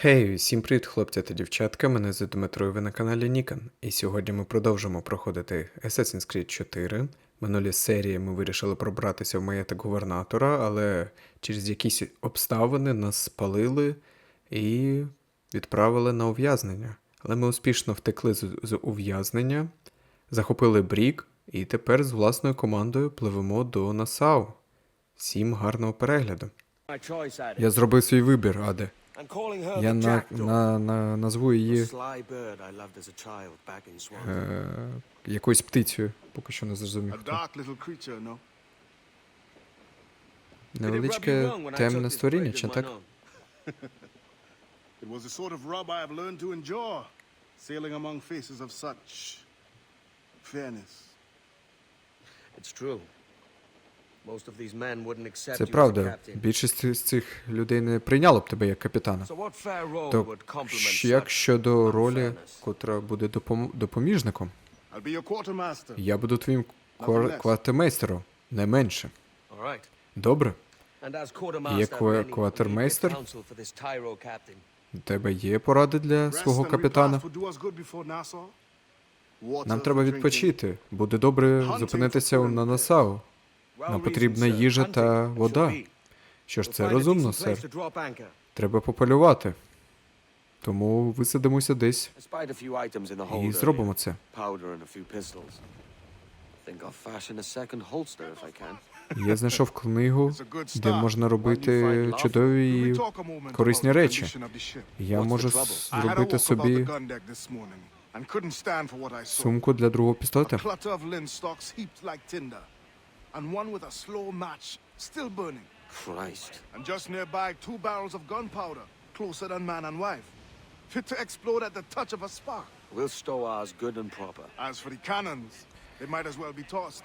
Хей, всім привіт, хлопці та дівчатка. Мене звуть Дмитро, і ви на каналі Нікан. І сьогодні ми продовжимо проходити Assassin's Creed 4. Минулі серії ми вирішили пробратися в маєток губернатора, але через якісь обставини нас спалили і відправили на ув'язнення. Але ми успішно втекли з, з ув'язнення, захопили брік і тепер з власною командою пливемо до Насау. Всім гарного перегляду. Я зробив свій вибір, Аде. I'm calling her Я the на, Jackdaw. на, на, назву її sly bird I loved as a child back in Swansea. е, якоюсь птицею, поки що не зрозумів. A хто. Невеличке wrong when I темне створіння, чи так? It was the sort of rub I have learned to endure, sailing among faces of such fairness. It's true. Це правда. Більшість з цих людей не прийняло б тебе як капітана. То як щодо ролі, котра буде допом- допоміжником? I'll be your quartermaster. Я буду твоїм квар- квартирмейстером, не менше. All. Добре? The квартирмейстер? У тебе є поради для свого капітана? Нам треба відпочити. Буде добре зупинитися на Насау. Нам потрібна їжа та вода. Що ж, це розумно, сер. Треба пополювати. Тому висадимося десь і зробимо це. Я знайшов книгу, де можна робити чудові і корисні речі. Я можу зробити собі сумку для другого пістолета. And one with a slow match still burning. Christ. And just nearby, two barrels of gunpowder, closer than man and wife, fit to explode at the touch of a spark. We'll stow ours good and proper. As for the cannons, they might as well be tossed.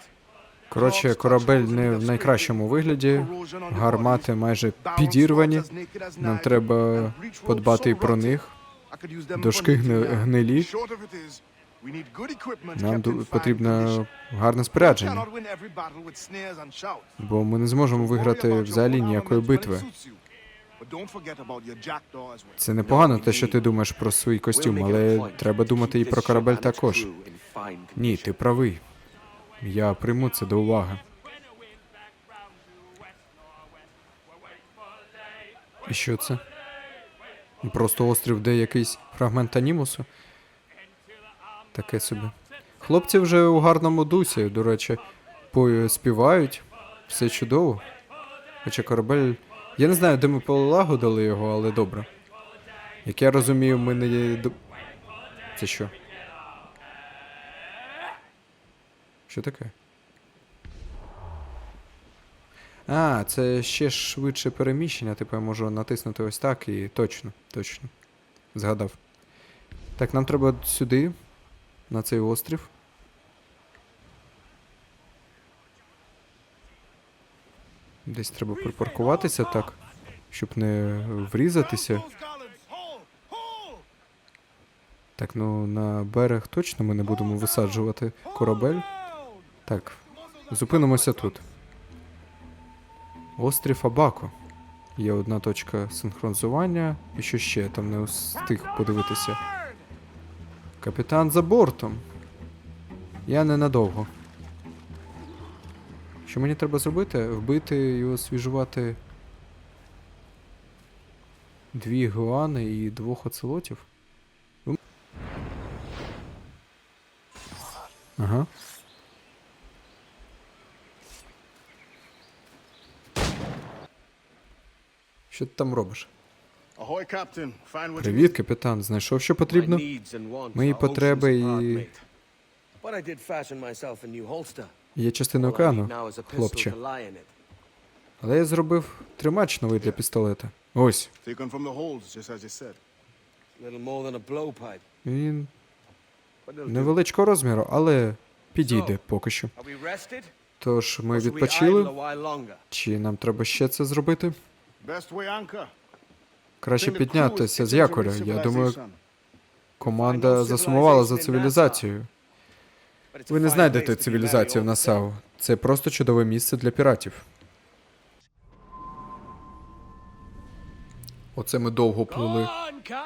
Коротше, корабель не в найкращому вигляді, гармати майже підірвані. Нам треба подбати і про них. Дошки гнилі. Нам потрібно гарне спорядження, бо ми не зможемо виграти взагалі ніякої битви. Це непогано те, що ти думаєш про свій костюм, але треба думати і про корабель також. Ні, ти правий. Я прийму це до уваги. І що це? Просто острів, де якийсь фрагмент анімусу? Таке собі. Хлопці вже у гарному дусі, до речі, співають. Все чудово. Хоча корабель. Я не знаю, де ми полагодили його, але добре. Як я розумію, ми не. Це що? Що таке? А, це ще швидше переміщення, типу я можу натиснути ось так і точно, точно. Згадав. Так, нам треба сюди, на цей острів. Десь треба припаркуватися так, щоб не врізатися. Так, ну на берег точно ми не будемо висаджувати корабель. Так, зупинимося тут. Острів Абако. Є одна точка синхронізування. І що ще там не встиг подивитися. Капітан за бортом. Я ненадовго. Що мені треба зробити? Вбити і освіжувати дві гуани і двох оцелотів. Ага. Що ти там робиш? Привіт, капітан. Знайшов, що потрібно? Мої потреби і-. Є частина океану, хлопче. Але я зробив тримач новий для пістолета. Ось. Він невеличкого розміру, але підійде поки що. Тож ми відпочили. Чи нам треба ще це зробити? Краще піднятися з якоря. Я думаю, команда засумувала за цивілізацією. Ви не знайдете цивілізацію very на old. Сау. Це просто чудове місце для піратів. Оце ми довго плили.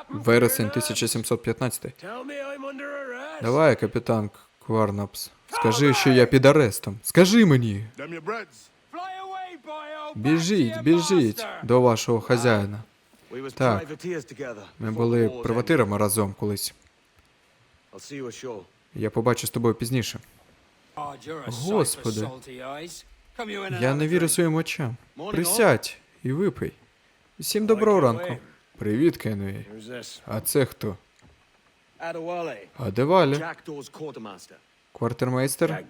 Вересень 1715. Давай, капітан Кварнапс. Скажи, що я під арестом. Скажи мені. Біжіть, біжіть до вашого хазяїна. Так. Ми були приватирами разом колись. ended. I'll see you ashore. Я побачу з тобою пізніше. Господи. Я не вірю своїм очам. Присядь і випий. Всім доброго ранку. Привіт, Кенвей. А це хто? Adewale, А де Валя? Jackdaw's quartermaster. Квартирмейстер?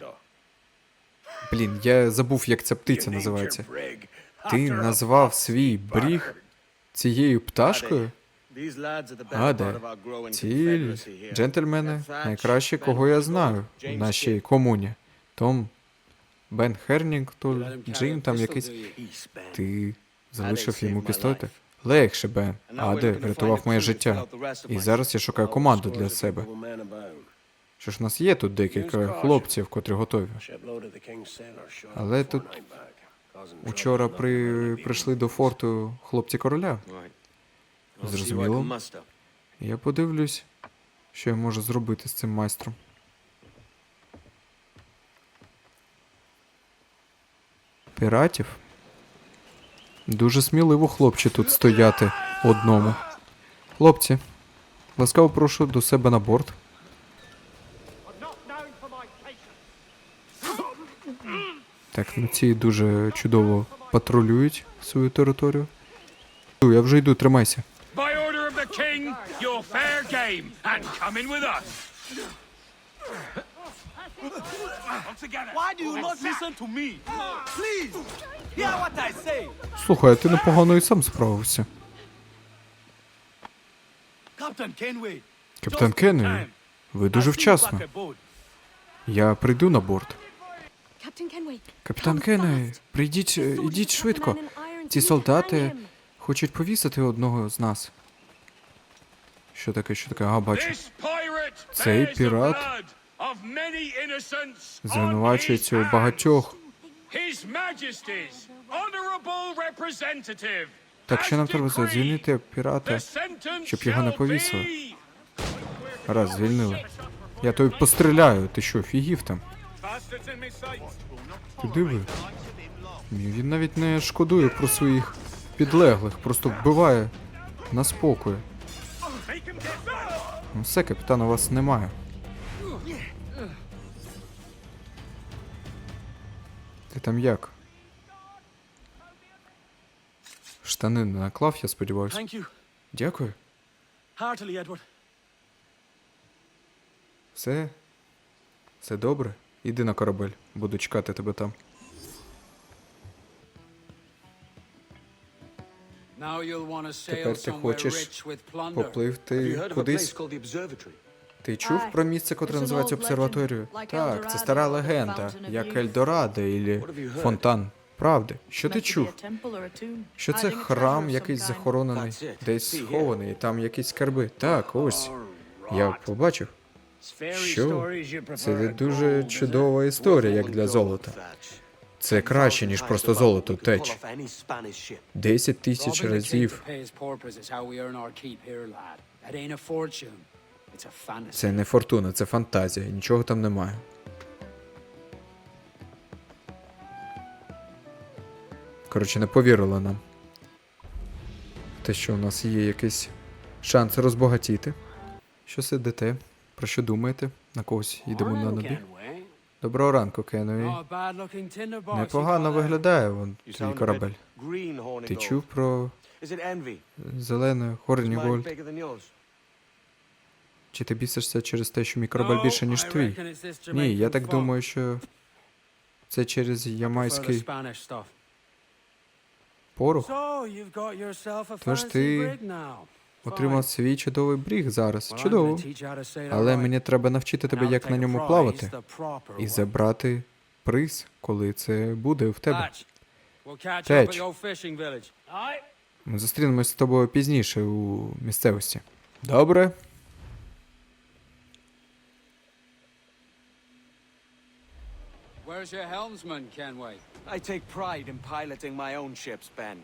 Блін, я забув, як ця птиця називається. Ти назвав свій бріг цією пташкою? Гаде, ці джентльмени найкращі, кого я знаю в нашій комуні. Том, Бен Хернінгтон, Джим там якийсь. Ти залишив йому пістолети? Легше, Бен. Аде врятував моє життя. І зараз я шукаю команду для себе. Що ж у нас є тут декілька хлопців, котрі готові. Але тут Учора при... прийшли до форту хлопці короля. Зрозуміло. Я подивлюсь, що я можу зробити з цим майстром. Піратів? Дуже сміливо хлопці тут стояти одному. Хлопці, ласкаво прошу до себе на борт. Так, ну ці дуже чудово патрулюють свою територію. Я вже йду, тримайся. Слухай, а ти непогано і сам справився. Капітан Кеннеді, ви дуже вчасно. Я прийду на борт. Капітан Кеннеді, прийдіть, е, ідіть швидко. Ці солдати хочуть повісити одного з нас. Що таке, що таке? Ага, бачу. Цей пірат Звинувачується у багатьох. Так що нам треба звільнити пірата, щоб його не повісили. Раз, звільнили. Я тобі постріляю, ти що, фігів там? Диви. Він навіть не шкодує про своїх підлеглих, просто вбиває на спокою. Ну все, капітана, вас немає. Ти там як? Штани не наклав, я сподіваюся. Дякую. Все. Все добре. Іди на корабель, буду чекати тебе там. Тепер ти хочеш Попливти кудись. Ти чув про місце, котре називається обсерваторією? Так, це стара легенда, як Ельдорадо heard? фонтан. Правди. Що ти чув? Що це храм якийсь захоронений, десь схований, і там якісь скарби. Так, ось. Я побачив. Що? Це дуже чудова історія, як для золота. Це краще, ніж просто золото теч. Десять тисяч разів. Це не фортуна, це фантазія, нічого там немає. Коротше, не повірила нам. Те, що у нас є якийсь шанс розбагатіти. Що сидите? Про що думаєте? На когось їдемо на набіг? Доброго ранку, Кенові. Непогано виглядає вон твій корабель. Ти чув про Is it envy? зелене Is Хорні mine Гольд? bigger than yours? Чи ти бісишся через те, що мій корабель більше, ніж твій? Ні, я так думаю, що це через ямайський порох. Тож ти Отримав свій чудовий бріг зараз. Чудово. Але мені треба навчити тебе, як на ньому плавати, і забрати приз, коли це буде в тебе. Теч. Ми зустрінемось з тобою пізніше у місцевості. Добре? Where's your helmsman, Kenway? I take pride in piloting my own ships, Ben.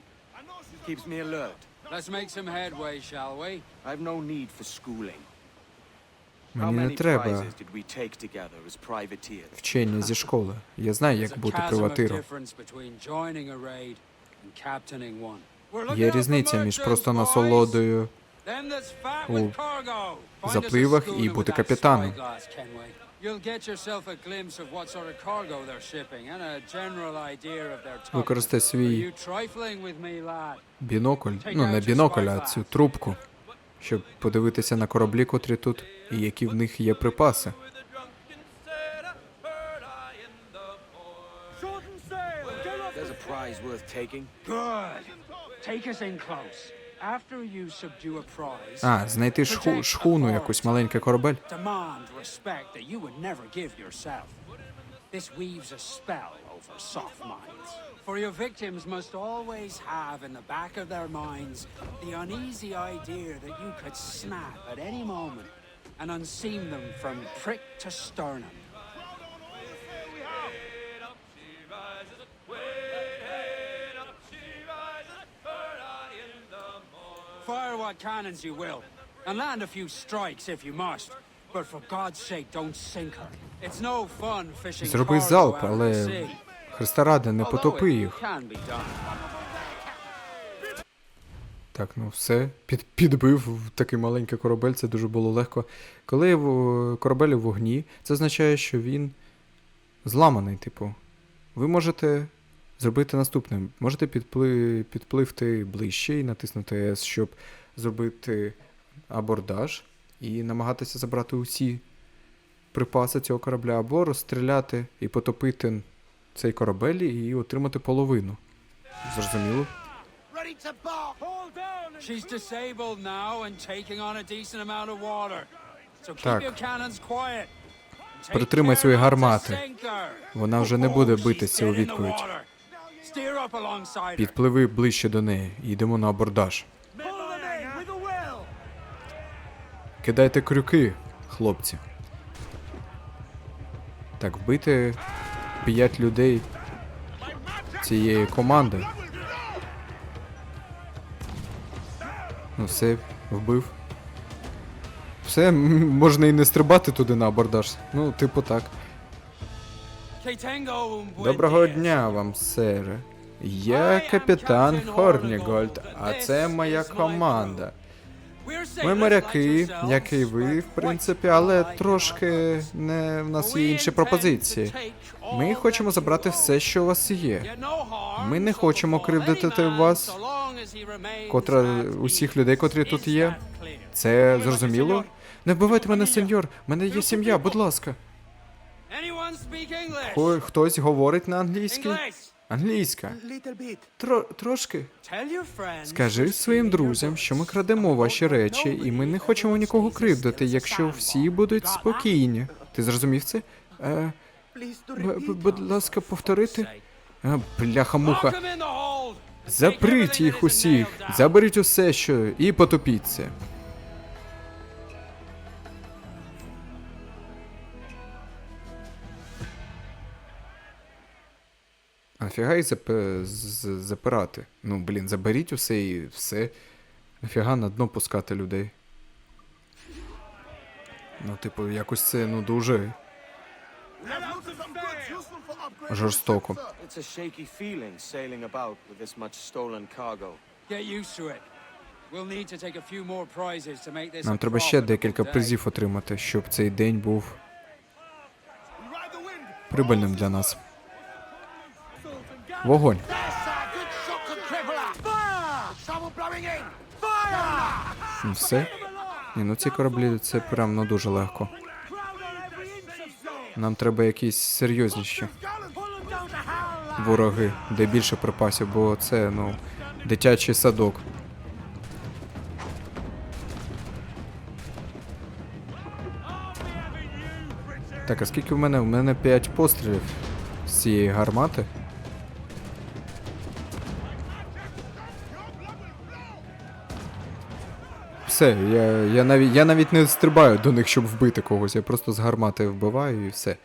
Keeps me alert. Let's make some headway, shall we? I've no need for schooling. How Мені не many треба prizes did we take together as privateers? вчення зі школи. Я знаю, There's як a бути приватиром. difference between joining a raid and captaining one. We're looking Є різниця між просто насолодою у запливах і бути капітаном. Spyglass, Kenway. You'll get yourself a glimpse of what sort of cargo they're shipping and a general idea of their toughness. Використай Are свій you trifling with me, lad? бінокль, ну не бінокль, а цю трубку, щоб подивитися на кораблі, котрі тут, і які в них є припаси. There's a prize worth taking. Good. Take us in close. After you subdue a prize, А, знайти шху, шхуну якусь маленький корабель. demand respect that you would never give yourself. This weaves a spell over soft minds. For your victims must always have in the back of their minds the uneasy idea that you could snap at any moment and unseam them from prick to sternum. Fire what cannons you will, and land a few strikes if you must. But for God's sake, don't sink her. It's no fun fishing Зроби залп, але. Христа ради, не потопи їх. Так, ну все, під, підбив такий маленький корабель, це дуже було легко. Коли в- корабель у вогні, це означає, що він зламаний, типу. Ви можете зробити наступне. Можете підпли, підпливти ближче і натиснути S, щоб зробити абордаж і намагатися забрати усі припаси цього корабля, або розстріляти і потопити цей корабель і отримати половину. Зрозуміло? She's disabled now and taking on a decent amount of water. So keep Так. your cannons quiet. Притримай свої гармати. Вона вже не буде битися у відповідь. Підпливи ближче до неї і йдемо на абордаж. Кидайте крюки, хлопці. Так, вбити п'ять людей цієї команди. Ну, все, вбив. Все, можна і не стрибати туди на абордаж. Ну, типу так. Доброго дня вам, сер. Я капітан Хорнігольд, а це моя команда. Ми моряки, як і ви, в принципі, але трошки не в нас є інші пропозиції. Ми хочемо забрати все, що у вас є. Ми не хочемо кривдити вас, котра усіх людей, котрі тут є. Це зрозуміло? Не вбивайте мене, сеньор. У мене є сім'я, будь ласка. Хо- Хтось говорить на англійській? Англійська. Тро, трошки. Скажи своїм друзям, що ми крадемо ваші речі, і ми не хочемо нікого кривдити, якщо всі будуть спокійні. Ти зрозумів це? Е, б- б- будь ласка, повторити. А, бляха-муха. Запріть їх усіх, заберіть усе, що, і потопіться. Нафіга їх запи- з- запирати? Ну, блін, заберіть усе і все. Нафіга на дно пускати людей. Ну, типу, якось це ну дуже жорстоко. It's a shaky feeling sailing about with this much stolen cargo. Get used to it. We'll need to take a few more prizes to make this Нам треба ще декілька призів отримати, щоб цей день був прибильним для нас. Вогонь. Все? Ні, ну ці кораблі це прям ну дуже легко. Нам треба якісь серйозніші вороги, де більше припасів, бо це, ну, дитячий садок. Так, а скільки в мене? У мене 5 пострілів з цієї гармати. Все, я, я, навіть, я навіть не стрибаю до них, щоб вбити когось. Я просто з гармати вбиваю і все.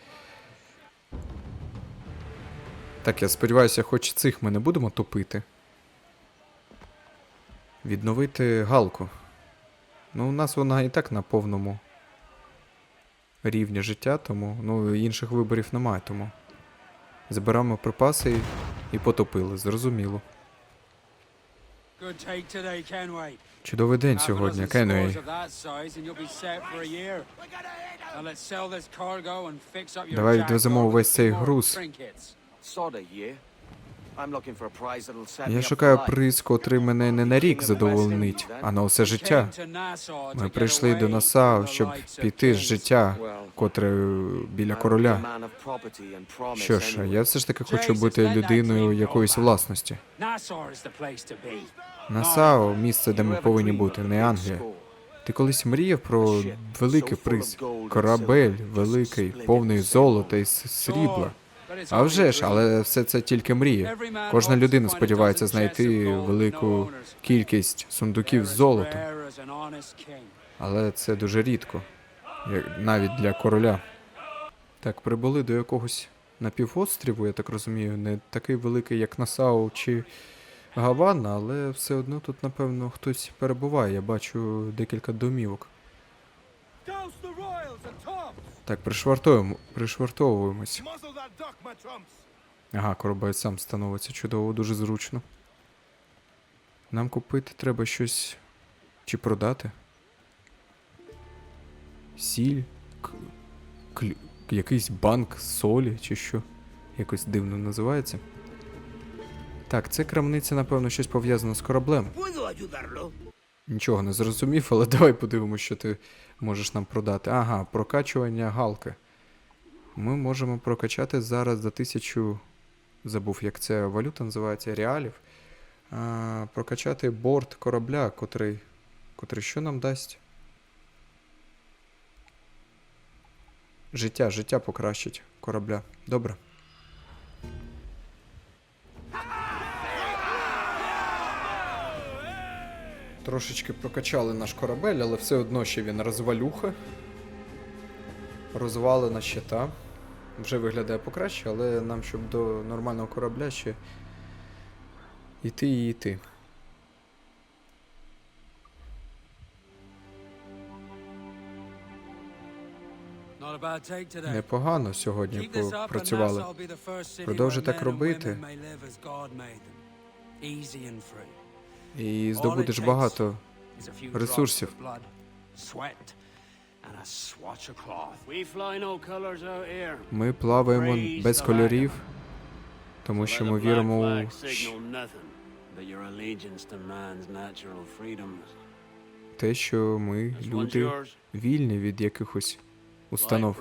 Так, я сподіваюся, хоч цих ми не будемо топити. Відновити галку. Ну, у нас вона і так на повному рівні життя, тому ну, інших виборів немає, тому. Забираємо припаси і, потопили, зрозуміло. Good take today, Kenway. Чудовий день сьогодні, your Давай відвеземо увесь цей груз. Я шукаю приз, котрий мене не на рік задовольнить, а на усе життя. Ми прийшли до Насау, щоб піти з життя, котре біля короля. Що ж, я все ж таки хочу бути людиною якоїсь власності. Насао місце, де ми повинні бути, не Англія. Ти колись мріяв про великий приз, корабель великий, повний золота і срібла. А вже ж, але все це тільки мрії. Кожна людина сподівається знайти велику кількість сундуків з золотом, але це дуже рідко, навіть для короля. Так, прибули до якогось напівострову, я так розумію, не такий великий, як Насау чи Гавана, але все одно тут, напевно, хтось перебуває. Я бачу декілька домівок. Douse the royals and tops! Так, пришвартовуємо, пришвартовуємось. Ага, корабель сам становиться чудово, дуже зручно. Нам купити треба щось чи продати. Сіль, к... клю- якийсь банк солі чи що. Якось дивно називається. Так, це крамниця, напевно, щось пов'язане з кораблем. Нічого не зрозумів, але давай подивимося, що ти можеш нам продати. Ага, прокачування галки. Ми можемо прокачати зараз за тисячу. Забув, як ця валюта називається, реалів. А, прокачати борт корабля, котрий. котрий що нам дасть? Життя, життя покращить корабля. Добре. Трошечки прокачали наш корабель, але все одно ще він розвалюха. Розвалена щита. Вже виглядає покраще, але нам, щоб до нормального корабля ще йти і йти. Непогано сьогодні попрацювали. Продовжуй так робити. І здобудеш багато. ресурсів. Ми плаваємо без кольорів, тому що ми віримо у те, що ми люди вільні від якихось установ.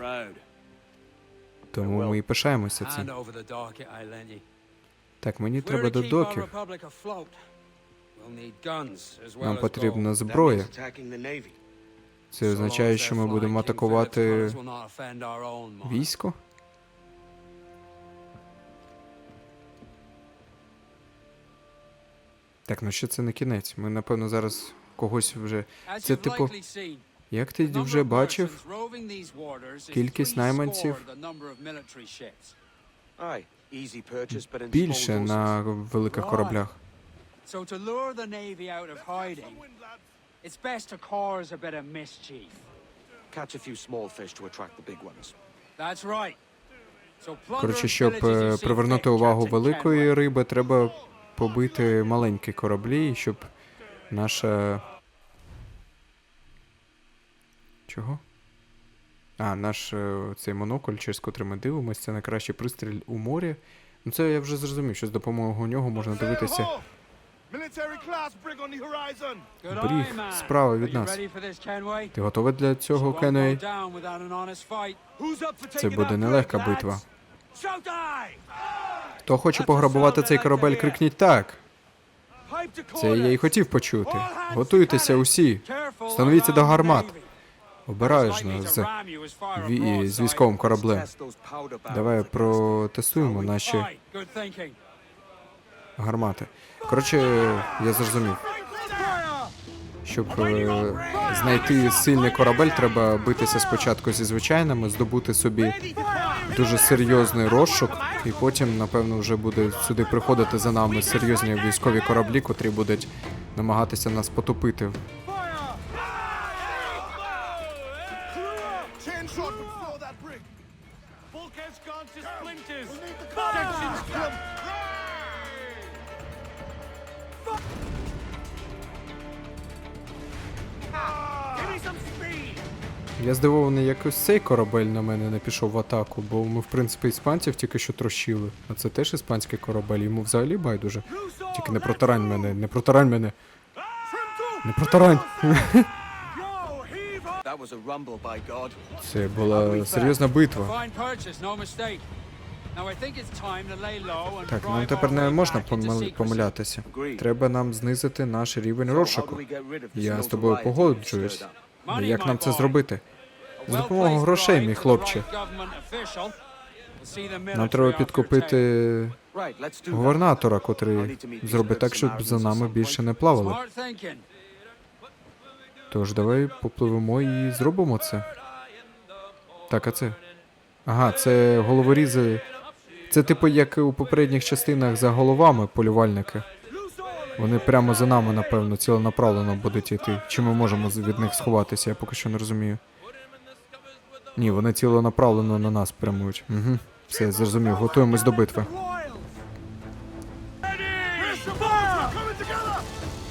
Тому ми і пишаємося цим. Так, мені треба до доків. Нам as потрібна зброя. attacking the navy. Це означає, що ми будемо атакувати colours will not offend our own monarch. військо. Так, ну ще це не кінець. Ми, напевно, зараз когось вже. Це типу, як ти вже бачив, кількість найманців більше на великих кораблях. So to lure the navy out of hiding, it's best to cause a bit of mischief. Catch a few small fish to attract the big ones. That's right. Коротше, щоб е, привернути увагу великої риби, треба побити маленькі кораблі, щоб наша. Чого? А, наш е, цей монокль, через котрий ми дивимося, це найкращий пристріль у морі. Ну це я вже зрозумів, що з допомогою нього можна дивитися. Бріг справа від нас. ready for this, Kenway? Ти готовий для цього, Won't go Кеней? down without an honest fight. Who's up for Це taking буде нелегка brig, битва. Хто хоче пограбувати цей корабель, крикніть так. Це я і quarters. хотів почути. Готуйтеся усі. Становіться до гармат. Обережно з, ві- з військовим кораблем. Давай протестуємо наші. Гармати. Коротше, я зрозумів. Щоб е, знайти сильний корабель, треба битися спочатку зі звичайними, здобути собі дуже серйозний розшук, і потім, напевно, вже буде сюди приходити за нами серйозні військові кораблі, котрі будуть намагатися нас потопити. Я здивований, якось цей корабель на мене не пішов в атаку, бо ми, в принципі, іспанців тільки що трощили. А це теж іспанський корабель, йому взагалі байдуже. Тільки не протарань мене, не протарань мене. Не протарань! Це була серйозна битва. Так, нам тепер не можна помил- помилятися. Треба нам знизити наш рівень розшуку. Я з тобою погоджуюсь. як нам це зробити? За допомогою грошей, мій хлопче. Нам треба підкупити губернатора, котрий зробить так, щоб за нами більше не плавали. Тож давай попливемо і зробимо це. Так, а це. Ага, це головорізи. Це типу як у попередніх частинах за головами полювальники. Вони прямо за нами, напевно, ціленаправлено будуть йти. Чи ми можемо з- від них сховатися, я поки що не розумію. Ні, вони ціленаправлено на нас прямують. Угу. Все, зрозумів, готуємось до битви.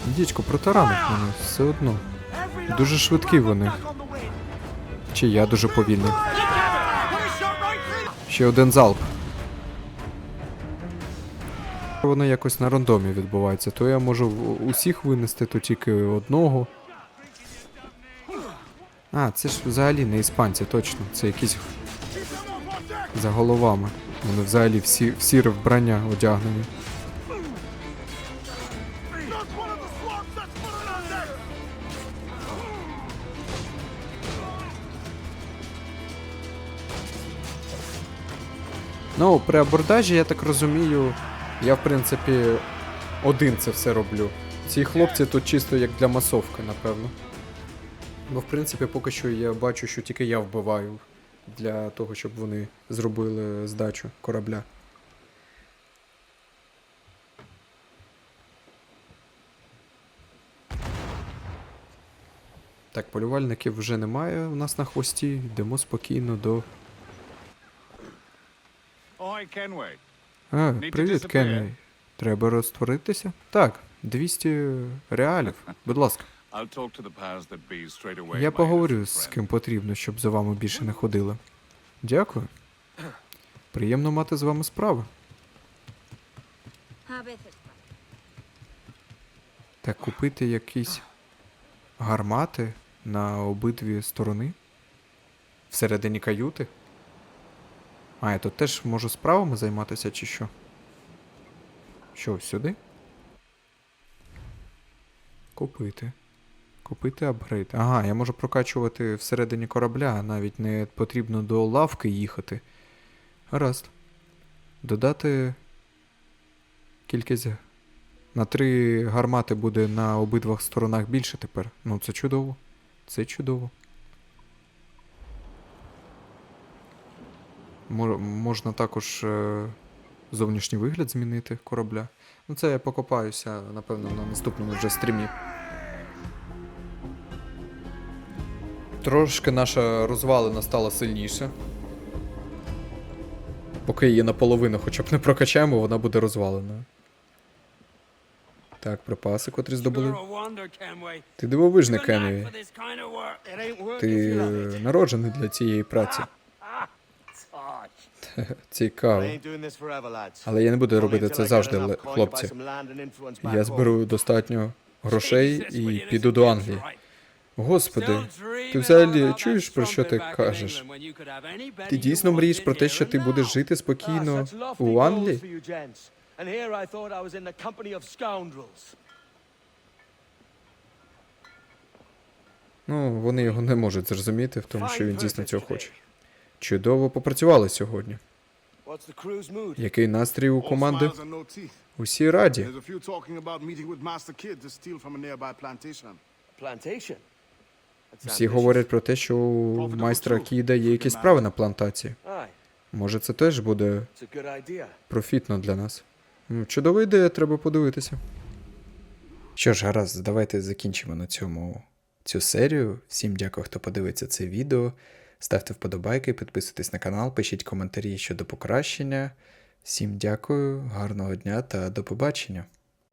Дідько, протаранить мене, все одно. Дуже швидкі вони. Чи я дуже повільний. Ще один залп. Воно якось на рандомі відбувається. То я можу усіх винести, то тільки одного. А, це ж взагалі не іспанці, точно. Це якісь за головами. Вони взагалі всі в сіре вбрання одягнені. Ну, при абордажі, я так розумію, я в принципі один це все роблю. Ці хлопці тут чисто як для масовки, напевно. Бо в принципі поки що я бачу, що тільки я вбиваю для того, щоб вони зробили здачу корабля. Так, полювальників вже немає у нас на хвості. Йдемо спокійно до Kenway. А, привіт. Кенвей. Треба розтворитися? Так, 200 реалів. Будь ласка. Я поговорю з ким потрібно, щоб за вами більше не ходили. Дякую. Приємно мати з вами справу. Так, купити якісь гармати на обидві сторони? Всередині каюти? А, я тут теж можу справами займатися чи що? Що, сюди? Купити. Купити апгрейд. Ага, я можу прокачувати всередині корабля, навіть не потрібно до лавки їхати. Гаразд. Додати кількість на три гармати буде на обидвох сторонах більше тепер. Ну, це чудово. Це чудово. Можна також е- зовнішній вигляд змінити корабля. Ну, це я покопаюся, напевно, на наступному вже стрімі. Трошки наша розвалина стала сильніше. Поки її наполовину хоча б не прокачаємо, вона буде розваленою. Так, припаси, котрі здобули. Ти дивовижний, Кенві. Ти народжений для цієї праці. Цікаво. Але я не буду робити це завжди, хлопці. Я зберу достатньо грошей і піду до Англії. Господи, ти взагалі чуєш про що ти кажеш? Ти дійсно мрієш про те, що ти будеш жити Ah, спокійно у Англії? Ну, вони його не можуть зрозуміти в тому, що він дійсно цього хоче. Чудово попрацювали сьогодні. Який настрій у команди? Усі раді. Всі говорять про те, що у майстра Кіда є якісь справи на плантації. Може, це теж буде профітно для нас. Чудова ідея, треба подивитися. Що ж, гаразд, давайте закінчимо на цьому цю серію. Всім дякую, хто подивиться це відео. Ставте вподобайки, підписуйтесь на канал, пишіть коментарі щодо покращення. Всім дякую, гарного дня та до побачення.